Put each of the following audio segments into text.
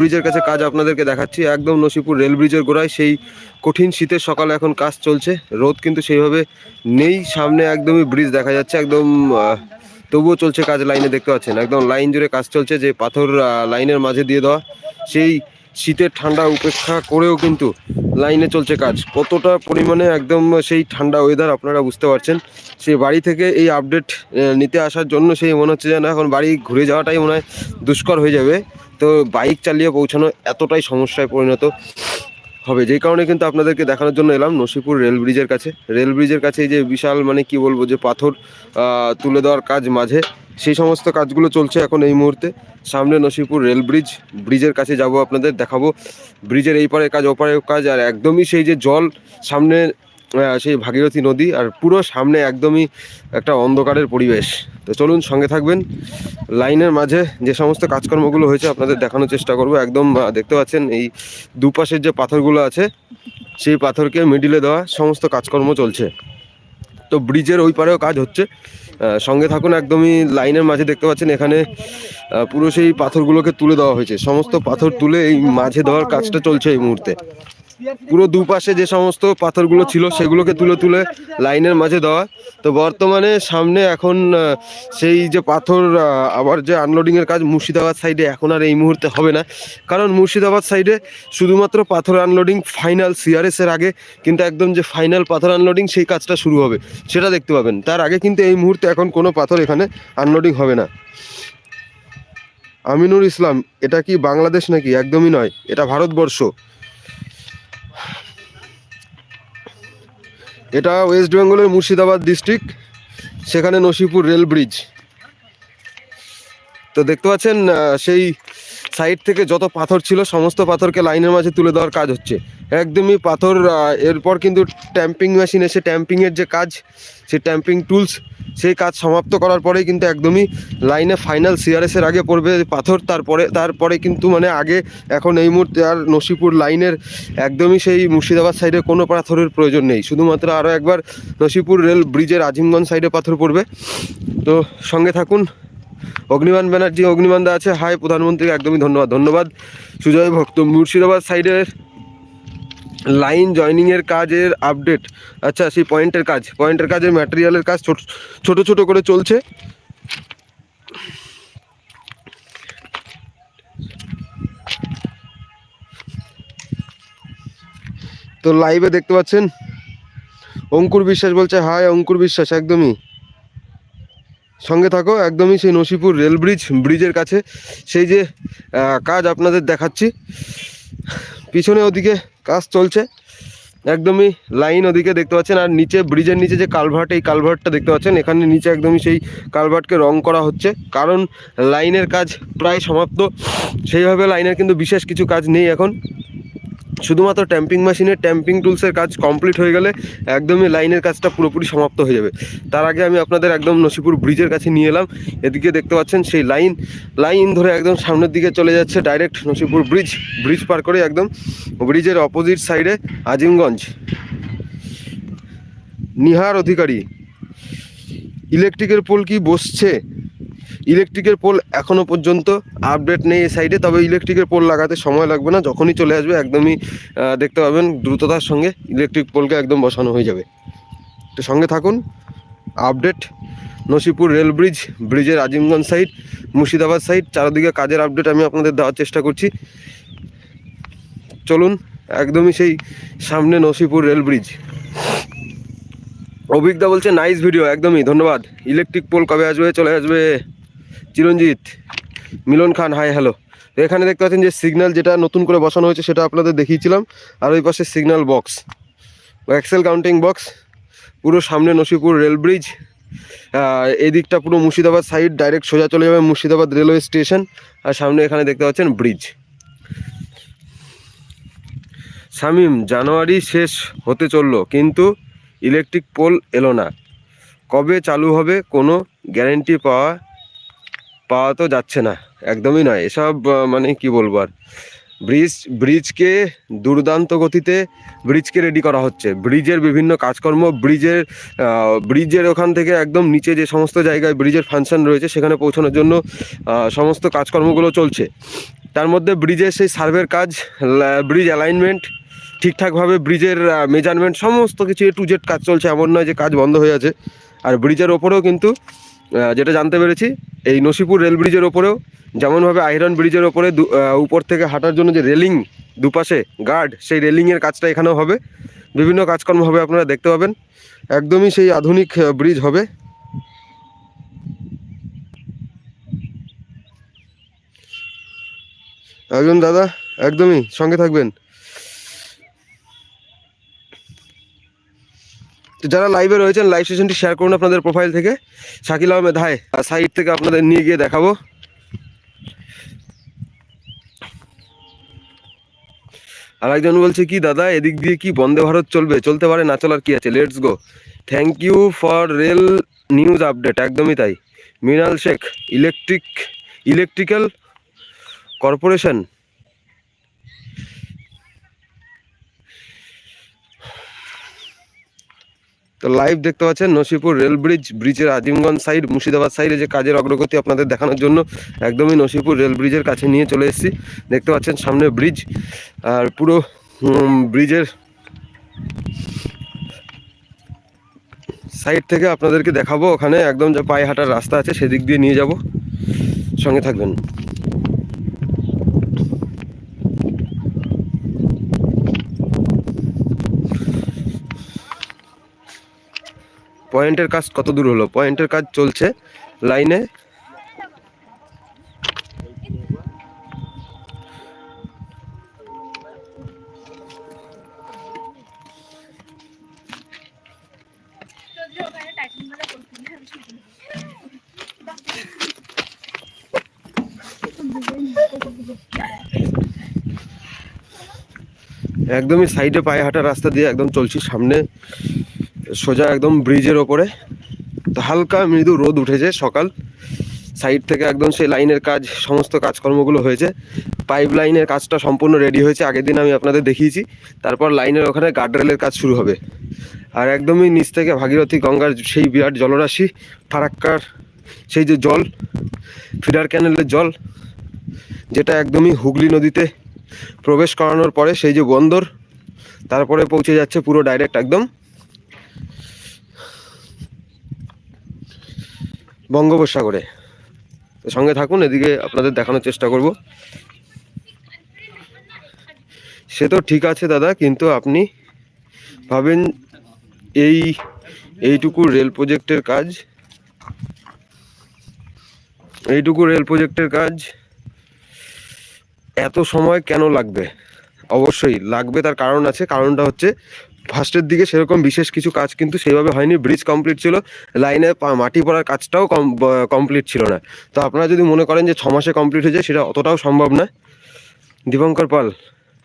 ব্রিজের কাছে কাজ আপনাদেরকে দেখাচ্ছি। একদম নসিপুর রেল ব্রিজের গোড়ায় সেই কঠিন শীতের সকালে এখন কাজ চলছে। রোদ কিন্তু সেইভাবে নেই, সামনে একদমই ব্রিজ দেখা যাচ্ছে। একদম তবুও চলছে কাজ লাইনে দেখতে পাচ্ছেন। একদম লাইন জুড়ে কাজ চলছে যে পাথর লাইনের মাঝে দিয়ে দেওয়া। সেই শীতের ঠান্ডা উপেক্ষা করেও কিন্তু লাইনে চলছে কাজ। কতটা পরিমাণে একদম সেই ঠান্ডা ওয়েদার আপনারা বুঝতে পারছেন। সেই বাড়ি থেকে এই আপডেট নিতে আসার জন্য সেই মনে হচ্ছে যেন এখন বাড়ি ঘুরে যাওয়াটাই মনে হয় দুষ্কর হয়ে যাবে। তো বাইক চালিয়ে পৌঁছানো এতটাই সমস্যায় পরিণত হবে। যেই কারণে কিন্তু আপনাদেরকে দেখানোর জন্য এলাম নসিপুর রেল ব্রিজের কাছে। রেল ব্রিজের কাছে এই যে বিশাল মানে কি বলব যে পাথর তুলে দেওয়ার কাজ মাঝে, সেই সমস্ত কাজগুলো চলছে এখন এই মুহূর্তে। সামনে নসিপুর রেল ব্রিজ, ব্রিজের কাছে যাব আপনাদের দেখাবো। ব্রিজের এই পারের কাজ ওপারের কাজ, আর একদমই সেই যে জল, সামনে সেই ভাগীরথী নদী আর পুরো সামনে একদমই একটা অন্ধকারের পরিবেশ। তো চলুন সঙ্গে থাকবেন। লাইনের মাঝে যে সমস্ত কাজকর্মগুলো হয়েছে আপনাদের দেখানোর চেষ্টা করব। একদম দেখতে পাচ্ছেন এই দুপাশের যে পাথরগুলো আছে, সেই পাথরকে মিডিলে দেওয়া সমস্ত কাজকর্ম চলছে। তো ব্রিজের ওই পারেও কাজ হচ্ছে। সঙ্গে থাকুন, একদমই লাইনের মাঝে দেখতে পাচ্ছেন এখানে পুরো সেই পাথরগুলোকে তুলে দেওয়া হয়েছে। সমস্ত পাথর তুলে এই মাঝে দেওয়ার কাজটা চলছে এই মুহূর্তে। পুরো দুপাশে যে সমস্ত পাথরগুলো ছিল সেগুলোকে তুলে তুলে লাইনের মাঝে দেওয়া। তো বর্তমানে সামনে এখন সেই যে পাথর আবার যে আনলোডিংয়ের কাজ মুর্শিদাবাদ সাইডে এখন আর এই মুহূর্তে হবে না। কারণ মুর্শিদাবাদ সাইডে শুধুমাত্র পাথর আনলোডিং ফাইনাল সিআরএস এর আগে, কিন্তু একদম যে ফাইনাল পাথর আনলোডিং সেই কাজটা শুরু হবে। সেটা দেখতে পাবেন। তার আগে কিন্তু এই মুহূর্তে এখন কোনো পাথর এখানে আনলোডিং হবে না। আমিনুর ইসলাম, এটা কি বাংলাদেশ নাকি? একদমই নয়। এটা ভারতবর্ষ। এটা ওয়েস্ট বেঙ্গলের মুর্শিদাবাদ ডিস্ট্রিক্ট সেখানে নসিপুর রেল ব্রিজ তো দেখতে পাচ্ছেন সেই সাইড থেকে যত পাথর ছিল, সমস্ত পাথরকে লাইনের মাঝে তুলে দেওয়ার কাজ হচ্ছে। একদমই পাথর এরপর কিন্তু ট্যাম্পিং মেশিন এসে ট্যাম্পিংয়ের যে কাজ সেই ট্যাম্পিং টুলস, সেই কাজ সমাপ্ত করার পরেই কিন্তু একদমই লাইনে ফাইনাল সিআরএস এর আগে পড়বে পাথর। তারপরে তারপরে কিন্তু মানে আগে, এখন এই মুহূর্তে আর নসিপুর লাইনের একদমই সেই মুর্শিদাবাদ সাইডে কোনো পাথরের প্রয়োজন নেই। শুধুমাত্র আরও একবার নসিপুর রেল ব্রিজের আজিমগঞ্জ সাইডে পাথর পড়বে। তো সঙ্গে থাকুন অগ্নিমান ব্যানার্জি অগ্নিমান দা আছে। হাই, প্রধানমন্ত্রীকে একদমই ধন্যবাদ। ধন্যবাদ। সুজয় ভক্ত, মুর্শিদাবাদ সাইডের লাইন জয়নিংয়ের কাজের আপডেট। আচ্ছা সেই পয়েন্টের কাজ, পয়েন্টের কাজের ম্যাটেরিয়ালের কাজ ছোট ছোট ছোট করে চলছে। তো লাইভে দেখতে পাচ্ছেন? অঙ্কুর বিশ্বাস বলছে, হাই, অঙ্কুর বিশ্বাস, একদমই। সঙ্গে থাকো, একদমই সেই নসিপুর রেল ব্রিজ, ব্রিজের কাছে। সেই যে কাজ আপনাদের দেখাচ্ছি। পিছনে ওদিকে কাজ চলছে। একদমই লাইন ওদিকে দেখতে পাচ্ছেন, আর নিচে, ব্রিজের নিচে যে কালভার্ট, এই কালভার্টটা দেখতে পাচ্ছেন, এখানে নিচে একদমই সেই কালভার্টকে রং করা হচ্ছে। কারণ লাইনের কাজ প্রায় সমাপ্ত। সেইভাবে লাইনের কিন্তু বিশেষ কিছু কাজ নেই এখন। শুধুমাত্র ট্যাম্পিং মেশিনের ট্যাম্পিং টুলসের কাজ কমপ্লিট হয়ে গেলে একদমই লাইনের কাজটা পুরোপুরি সমাপ্ত হয়ে যাবে। তার আগে আমি আপনাদের একদম নসিপুর ব্রিজের কাছে নিয়ে এলাম। এদিকে দেখতে পাচ্ছেন সেই লাইন লাইন ধরে একদম সামনের দিকে চলে যাচ্ছে ডাইরেক্ট নসিপুর ব্রিজ ব্রিজ পার করে একদম ব্রিজের অপোজিট সাইডে আজিমগঞ্জ। নিহার অধিকারী। ইলেকট্রিকের পোল কি বসছে? ইলেকট্রিকের পোল এখনও পর্যন্ত আপডেট নেই এই সাইডে তবে ইলেকট্রিকের পোল লাগাতে সময় লাগবে না, যখনই চলে আসবে একদমই দেখতে পাবেন দ্রুততার সঙ্গে ইলেকট্রিক পোলকে একদম বসানো হয়ে যাবে। তো সঙ্গে থাকুন, আপডেট, নসিপুর রেল ব্রিজ, ব্রিজের আজিমগঞ্জ সাইড মুর্শিদাবাদ সাইড চারদিকে কাজের আপডেট আমি আপনাদের দেওয়ার চেষ্টা করছি। চলুন, একদমই সেই সামনে নসিপুর রেল ব্রিজ। অভিজ্ঞতা বলছে নাইস ভিডিও একদমই, ধন্যবাদ। ইলেকট্রিক পোল কবে আসবে, চলে আসবে? চিরঞ্জিত, মিলন খান হাই হ্যালো এখানে দেখতে পাচ্ছেন যে সিগন্যাল যেটা নতুন করে বসানো হয়েছে সেটা আপনাদের দেখিয়েছিলাম। আর ওই পাশে signal box axle counting box পুরো সামনে নসিপুর রেল ব্রিজ এদিকটা পুরো মুর্শিদাবাদ সাইড ডাইরেক্ট সোজা চলে যাবে মুর্শিদাবাদ রেলওয়ে স্টেশন আর সামনে এখানে দেখতে পাচ্ছেন ব্রিজ শামিম, জানুয়ারি শেষ হতে চলল, কিন্তু ইলেকট্রিক পোল এলো না। কবে চালু হবে কোনো গ্যারেন্টি পাওয়া পাওয়া তো যাচ্ছে না, একদমই নয়। এসব মানে কি বলব আর? ব্রিজ, ব্রিজকে দুর্দান্ত গতিতে ব্রিজকে রেডি করা হচ্ছে। ব্রিজের বিভিন্ন কাজকর্ম, ব্রিজের ব্রিজের ওখান থেকে একদম নিচে যে সমস্ত জায়গায় ব্রিজের ফাংশন রয়েছে, সেখানে পৌঁছানোর জন্য সমস্ত কাজকর্মগুলো চলছে। তার মধ্যে ব্রিজের সেই সার্ভের কাজ ব্রিজ অ্যালাইনমেন্ট ঠিকঠাকভাবে ব্রিজের মেজারমেন্ট সমস্ত কিছু এ টু জেড কাজ চলছে। এমন নয় যে কাজ বন্ধ হয়ে আছে। আর ব্রিজের ওপরেও কিন্তু যেটা জানতে পেরেছি, এই নসিপুর রেল ব্রিজের ওপরেও, যেমনভাবে আয়রন ব্রিজের ওপরে উপর থেকে হাঁটার জন্য যে রেলিং দুপাশে গার্ড, সেই রেলিংয়ের কাজটা এখানেও হবে। বিভিন্ন কাজকর্ম হবে, আপনারা দেখতে পাবেন। একদমই সেই আধুনিক ব্রিজ হবে। একদম দাদা, একদমই সঙ্গে থাকবেন। তো যারা লাইভে রয়েছেন লাইভ সেশনটি শেয়ার করুন আপনাদের প্রোফাইল থেকে। শাকিল আহমেদ হাই সাইড থেকে আপনাদের নিয়ে গিয়ে দেখাবো। আর একজন বলছে, কি দাদা, এদিক দিয়ে কি বন্দে ভারত চলবে? চলতে পারে, না চলার কি আছে? Let's go thank you for rail news update একদমই তাই। Mrinal Sheikh electric electrical corporation live দেখতে পাচ্ছেন নসিপুর রেল ব্রিজ, ব্রিজের আজিমগঞ্জ সাইড মুর্শিদাবাদ সাইডে যে কাজের অগ্রগতি আপনাদের দেখানোর জন্য একদমই নসিপুর রেল ব্রিজের কাছে নিয়ে চলে এসেছি। দেখতে পাচ্ছেন সামনে ব্রিজ, আর পুরো ব্রিজের সাইড থেকে আপনাদেরকে দেখাবো ওখানে একদম যে পায়ে হাঁটার রাস্তা আছে, সেদিক দিয়ে নিয়ে যাব। সঙ্গে থাকবেন। পয়েন্টের কাজ কত দূর হলো? পয়েন্টের কাজ চলছে লাইনে। একদমই সাইডে পায়ে হাঁটা রাস্তা দিয়ে একদম চলছি সামনে। সোজা একদম ব্রিজের ওপরে। তো হালকা মৃদু রোদ উঠেছে সকাল। সাইড থেকে একদম সেই লাইনের কাজ, সমস্ত কাজকর্মগুলো হয়েছে। পাইপ লাইনের কাজটা সম্পূর্ণ রেডি হয়েছে, আগের দিন আমি আপনাদের দেখিয়েছি। তারপর লাইনের ওখানে গার্ডরেলের কাজ শুরু হবে। আর একদমই নিচ থেকে ভাগীরথী গঙ্গার সেই বিরাট জলরাশি, ফারাক্কার সেই যে জল, ফিডার ক্যানেলের জল, যেটা একদমই হুগলি নদীতে প্রবেশ করানোর পরে সেই যে বন্দর, তারপরে পৌঁছে যাচ্ছে পুরো ডাইরেক্ট একদম বঙ্গোপসাগরে। সঙ্গে থাকুন, এদিকে আপনাদের দেখানোর চেষ্টা করব। সে তো ঠিক আছে দাদা, কিন্তু আপনি ভাবেন এই, এইটুকু রেল প্রজেক্টের কাজ, এইটুকু রেল প্রজেক্টের কাজ এত সময় কেন লাগবে? অবশ্যই লাগবে তার কারণ আছে, কারণটা হচ্ছে ফার্স্টের দিকে সেরকম বিশেষ কিছু কাজ কিন্তু সেইভাবে হয়নি, ব্রিজ কমপ্লিট ছিল, লাইনে মাটি পড়ার কাজটাও কমপ্লিট ছিল না। তো আপনারা যদি মনে করেন যে ছ মাসে কমপ্লিট হয়ে যায় সেটা অতটাও সম্ভব না। দীপঙ্কর পাল,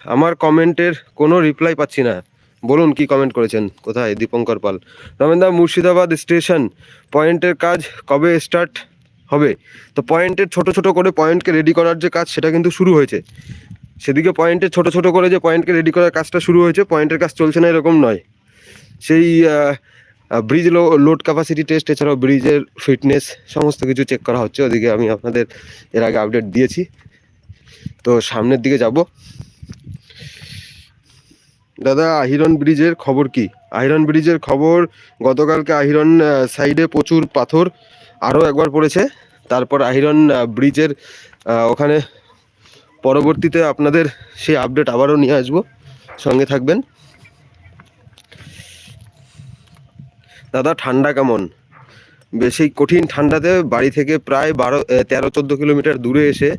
আমার কমেন্টের কোনো রিপ্লাই পাচ্ছি না। বলুন কি কমেন্ট করেছেন? কোথায়? দীপঙ্কর পাল, রমেনদা মুর্শিদাবাদ স্টেশন পয়েন্টের কাজ কবে স্টার্ট হবে? তো পয়েন্টের ছোট ছোট করে পয়েন্টকে রেডি করার যে কাজ, সেটা কিন্তু শুরু হয়েছে। সেদিকে পয়েন্টে ছোট ছোট করে যে পয়েন্টকে রেডি করার কাজটা শুরু হয়েছে পয়েন্টের কাজ চলছে না এরকম নয়। সেই ব্রিজ লোড ক্যাপাসিটি টেস্ট এছাড়াও ব্রিজের ফিটনেস সমস্ত কিছু চেক করা হচ্ছে। ওদিকে আমি আপনাদের এর আগে আপডেট দিয়েছি। তো সামনের দিকে যাব। দাদা, আহিরন ব্রিজের খবর কি? আহিরন ব্রিজের খবর, গতকালকে আহিরন সাইডে প্রচুর পাথর আরও একবার পড়েছে। তারপর আহিরন ব্রিজের ওখানে পরবর্তীতে আপনাদের সেই আপডেট আবারও নিয়ে আসব। সঙ্গে থাকবেন। দাদা, ঠান্ডা কেমন? বেশি কঠিন ঠান্ডাতে বাড়ি থেকে প্রায় বারো তেরো, চোদ্দ কিলোমিটার দূরে এসে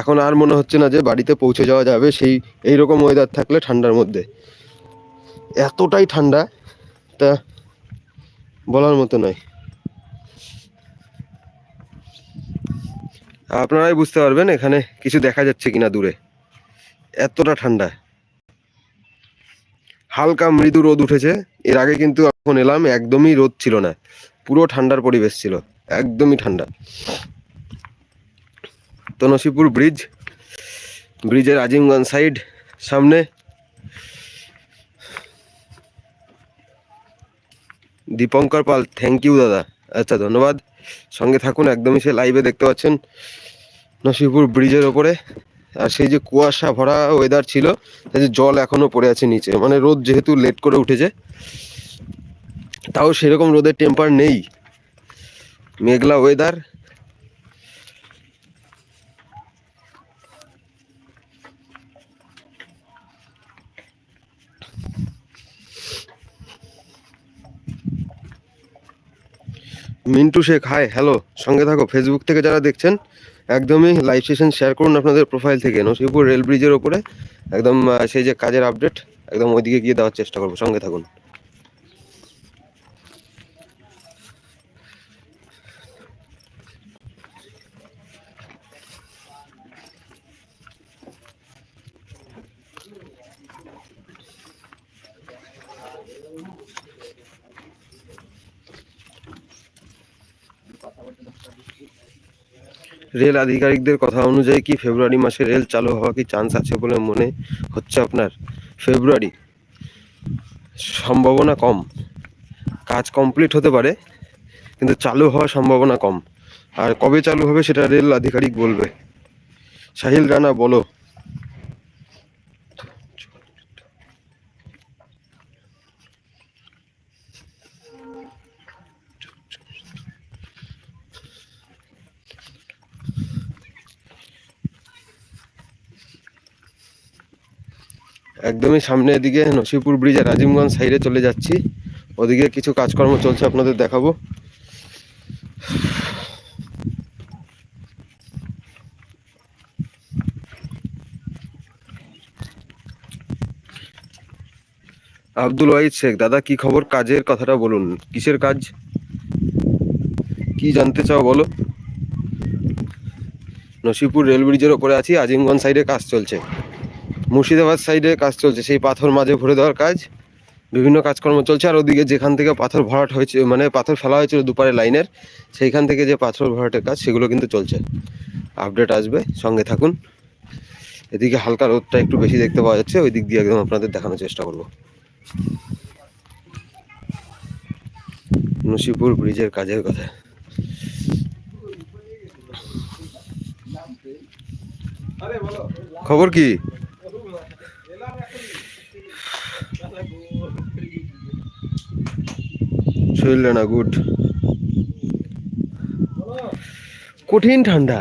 এখন আর মনে হচ্ছে না যে বাড়িতে পৌঁছে যাওয়া যাবে সেই এই রকম ওয়েদার থাকলে ঠান্ডার মধ্যে। এতটাই ঠান্ডা, তা বলার মতো নয়। আপনারাই বুঝতে পারবেন এখানে কিছু দেখা যাচ্ছে কিনা দূরে। এতটা ঠান্ডা। হালকা মৃদু রোদ উঠেছে। এর আগে কিন্তু এখন এলাম, একদমই রোদ ছিল না। পুরো ঠান্ডার পরিবেশ ছিল। একদমই ঠান্ডা। তো নসিপুর ব্রিজ, ব্রিজের আজিমগঞ্জ সাইড, সামনে। দীপঙ্কর পাল থ্যাংক ইউ দাদা। আচ্ছা ধন্যবাদ। সঙ্গে থাকুন, একদমই সে লাইভে দেখতে পাচ্ছেন নসিপুর ব্রিজের ওপরে। আর সেই যে কুয়াশা ভরা ওয়েদার ছিল তাই যে জল এখনও পড়ে আছে নিচে। মানে রোদ যেহেতু লেট করে উঠেছে, তাও সেরকম রোদের টেম্পার নেই। মেঘলা weather Mintu Sheikh hi hello সঙ্গে থাকো। ফেসবুক থেকে যারা দেখছেন, একদমই লাইভ সেশন শেয়ার করুন আপনাদের প্রোফাইল থেকে। নসিপুর রেল ব্রিজের ওপরে, একদম সেই যে কাজের আপডেট একদম ওইদিকে গিয়ে দেওয়ার চেষ্টা করব। সঙ্গে থাকুন। রেল আধিকারিকদের কথা অনুযায়ী কি ফেব্রুয়ারি মাসে রেল চালু হওয়া কি চান্স আছে বলে মনে হচ্ছে আপনার? ফেব্রুয়ারি। সম্ভাবনা কম। কাজ কমপ্লিট হতে পারে, কিন্তু চালু হওয়ার সম্ভাবনা কম। আর কবে চালু হবে সেটা রেল আধিকারিক বলবে। সাহিল রানা, বলো। একদমই সামনে এদিকে নসিপুর ব্রিজ আর আজিমগঞ্জ সাইডে চলে যাচ্ছি। ওদিকে কিছু কাজকর্ম চলছে, আপনাদের দেখাবো। আব্দুল ওয়াহিদ শেখ, দাদা কি খবর? কাজের কথাটা বলুন, কিসের কাজ? কি জানতে চাও বলো? নসিপুর রেল ব্রিজের ওপরে আছি, আজিমগঞ্জ সাইডে কাজ চলছে। মুর্শিদাবাদ সাইডে কাজ চলছে। সেই পাথর মাঝে ভরে দেওয়ার কাজ। বিভিন্ন কাজকর্ম চলছে। আর ওদিকে যেখান থেকে পাথর ভরাট হয়েছে মানে পাথর ফেলা হয়েছিল দুপারে লাইনের, সেইখান থেকে যে পাথর ভরাটের কাজ, সেগুলো কিন্তু চলছে। আপডেট আসবে, সঙ্গে থাকুন। এদিকে হালকা রোদটা একটু বেশি দেখতে পাওয়া যাচ্ছে। ওই দিক দিয়ে একদম আপনাদের দেখানোর চেষ্টা করব। নসিপুর ব্রিজের কাজের কথা। খবর কি? শরীর না, গুড। কঠিন ঠান্ডা।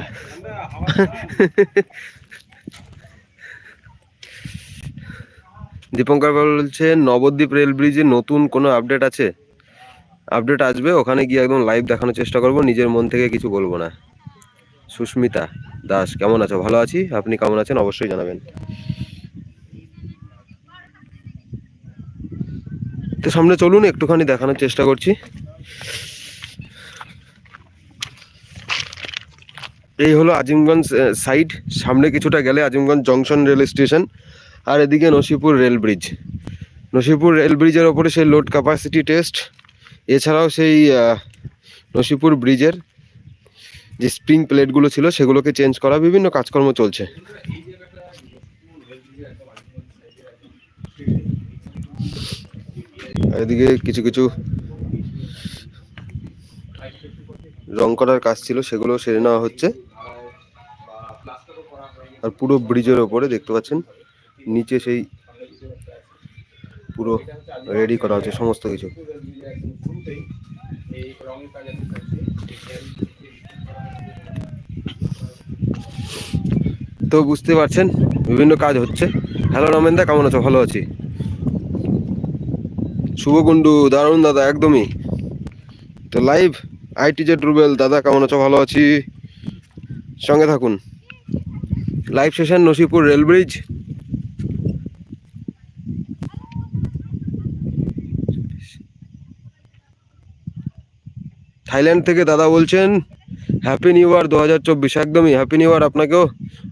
দীপঙ্কর বলছে, নবদ্বীপ রেল ব্রিজে নতুন কোনো আপডেট আছে? আপডেট আসবে, ওখানে গিয়ে একদম লাইভ দেখানোর চেষ্টা করব, নিজের মন থেকে কিছু বলব না। সুস্মিতা দাস, কেমন আছো? ভালো আছি? আপনি কেমন আছেন? অবশ্যই জানাবেন। তো সামনে চলুন, একটুখানি দেখানোর চেষ্টা করছি। এই হলো আজিমগঞ্জ সাইড সামনে কিছুটা গেলে আজিমগঞ্জ জংশন রেল স্টেশন আর এদিকে Nashipur rail bridge Nashipur rail ব্রিজের ওপরে সেই লোড ক্যাপাসিটি টেস্ট এছাড়াও সেই নসিপুর ব্রিজের যে স্প্রিং প্লেটগুলো ছিল, সেগুলোকে চেঞ্জ করা বিভিন্ন কাজকর্ম চলছে। এদিকে কিছু কিছু রং করার কাজ ছিল, সেগুলো সেরে নেওয়া হচ্ছে। আর পুরো ব্রিজের ওপরে দেখতে পাচ্ছেন, নিচে সেই পুরো রেডি করা হচ্ছে, সমস্ত কিছু। তো বুঝতে পারছেন, বিভিন্ন কাজ হচ্ছে। হ্যালো রমেনদা, কেমন আছো? ভালো আছি। শুভকুণ্ডু, দারুণ দাদা, একদমই। তো লাইভ আইটি জেড রুবেল, দাদা কেমন আছো? ভালো আছি। সঙ্গে থাকুন। Live session Nashipur rail bridge Thailand থেকে দাদা বলছেন হ্যাপি নিউ ইয়ার দু হাজার চব্বিশ। একদমই হ্যাপি নিউ ইয়ার আপনাকেও।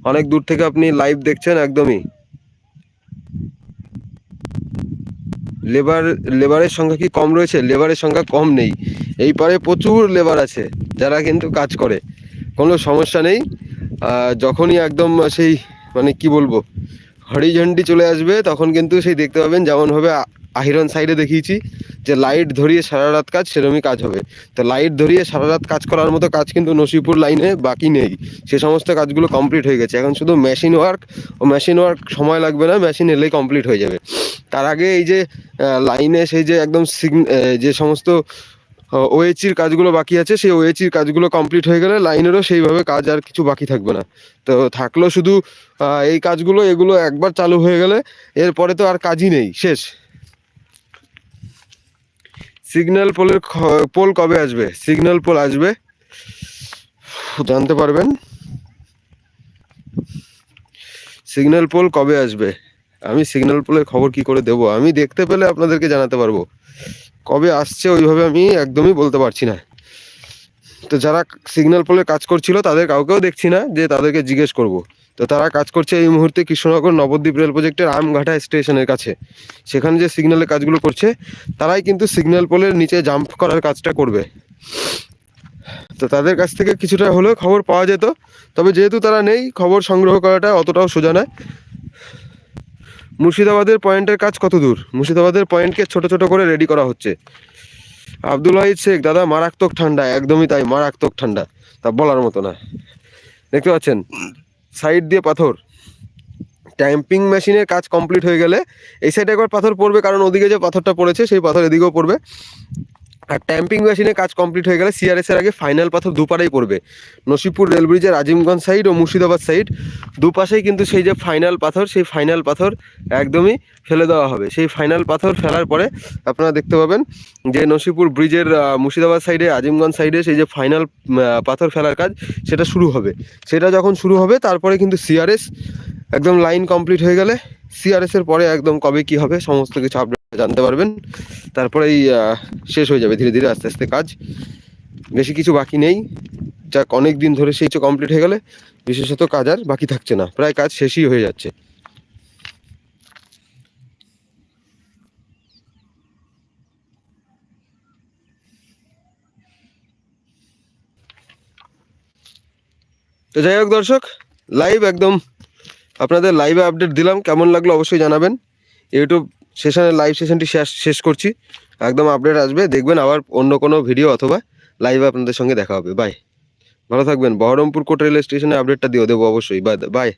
অনেক দূর থেকে আপনি লাইভ দেখছেন, একদমই। লেবার লেবারের সংখ্যা কি কম রয়েছে? লেবারের সংখ্যা কম নেই। এই পারে প্রচুর লেবার আছে, যারা কিন্তু কাজ করে। কোনো সমস্যা নেই। যখনই একদম সেই মানে কি বলব হরিঝন্ডি চলে আসবে, তখন কিন্তু সেই দেখতে পাবেন যেমনভাবে আহিরন সাইডে দেখিয়েছি, যে লাইট ধরিয়ে সারা রাত কাজ, সেরকমই কাজ হবে। তো লাইট ধরিয়ে সারা রাত কাজ করার মতো কাজ কিন্তু নসিপুর লাইনে বাকি নেই। সে সমস্ত কাজগুলো কমপ্লিট হয়ে গেছে। এখন শুধু মেশিন ওয়ার্ক ও মেশিন ওয়ার্ক সময় লাগবে না মেশিন এলেই কমপ্লিট হয়ে যাবে। তার আগে এই যে লাইনে সেই যে একদম যে সমস্ত ওএচির কাজগুলো বাকি আছে, সেই ওএচির কাজগুলো কমপ্লিট হয়ে গেলে লাইনেরও সেইভাবে কাজ আর কিছু বাকি থাকবে না। তো থাকল শুধু এই কাজগুলো, এগুলো একবার চালু হয়ে গেলে এরপরে তো আর কাজই নেই, শেষ। সিগন্যাল পোলের পোল কবে আসবে? সিগন্যাল পোল আসবে, জানতে পারবেন। সিগন্যাল পোল কবে আসবে? আমি সিগন্যাল পোলের খবর কি করে দেব? আমি দেখতে পেলে আপনাদেরকে জানাতে পারব। কবে আসছে ওইভাবে আমি একদমই বলতে পারছি না। তো যারা সিগন্যাল পোলে কাজ করছিল, তাদের কাউকেও দেখছি না যে তাদেরকে জিজ্ঞেস করব। তো তারা কাজ করছে এই মুহূর্তে কৃষ্ণনগর নবদ্বীপ রেল প্রজেক্টের আমঘাটা স্টেশনের কাছে। সেখানে যে সিগন্যালের কাজগুলো করছে, তারাই কিন্তু সিগন্যাল পোলের নিচে জাম্প করার কাজটা করবে। তো তাদের কাছ থেকে কিছুটা হলেও খবর পাওয়া যেত। তবে যেহেতু তারা নেই, খবর সংগ্রহ করাটা অতটাও সোজা নয়। মুর্শিদাবাদের পয়েন্টের কাজ কত দূর? মুর্শিদাবাদের পয়েন্টকে ছোট ছোট করে রেডি করা হচ্ছে। আব্দুল ওয়াহিদ শেখ, দাদা, মারাত্মক ঠান্ডা, একদমই তাই, মারাত্মক ঠান্ডা। তা বলার মতো না। দেখতে পাচ্ছেন সাইড দিয়ে পাথর। ট্যাম্পিং মেশিনের কাজ কমপ্লিট হয়ে গেলে, এই সাইডে একবার পাথর পড়বে, কারণ ওদিকে যে পাথরটা পড়েছে, সেই পাথর এদিকেও পড়বে। আর ট্যাম্পিং মেশিনের কাজ কমপ্লিট হয়ে গেলে সিআরএস এর আগে ফাইনাল পাথর দুপারেই পড়বে। নসিপুর রেল ব্রিজের আজিমগঞ্জ সাইড ও মুর্শিদাবাদ সাইড দুপাশেই কিন্তু সেই যে ফাইনাল পাথর, সেই ফাইনাল পাথর একদমই ফেলে দেওয়া হবে। সেই ফাইনাল পাথর ফেলার পরে আপনারা দেখতে পাবেন যে নসিপুর ব্রিজের মুর্শিদাবাদ সাইডে আজিমগঞ্জ সাইডে সেই যে ফাইনাল পাথর ফেলার কাজ সেটা শুরু হবে। সেটা যখন শুরু হবে, তারপরে কিন্তু সিআরএস একদম লাইন কমপ্লিট হয়ে গেলে সিআরএস এর পরে একদম কবে কি হবে সমস্ত কিছু আপডেট জানতে পারবেন। তারপরেই শেষ হয়ে যাবে ধীরে ধীরে আস্তে আস্তে কাজ। বেশি কিছু বাকি নেই। যাক, অনেক দিন ধরে সেই কমপ্লিট হয়ে গেলে বিশেষত কাজ আর বাকি থাকছে না। প্রায় কাজ শেষই হয়ে যাচ্ছে। তো যাই হোক দর্শক লাইভ একদম আপনাদের লাইভে আপডেট দিলাম, কেমন লাগল অবশ্যই জানাবেন। ইউটিউব সেশনের লাইভ সেশনটি শেষ শেষ করছি। একদম আপডেট আসবে, দেখবেন আবার অন্য কোনো ভিডিও অথবা লাইভে আপনাদের সঙ্গে দেখা হবে। বাই ভালো থাকবেন। বহরমপুর কোট রেল স্টেশনে আপডেটটা দিয়ে দেবো অবশ্যই। Bye bye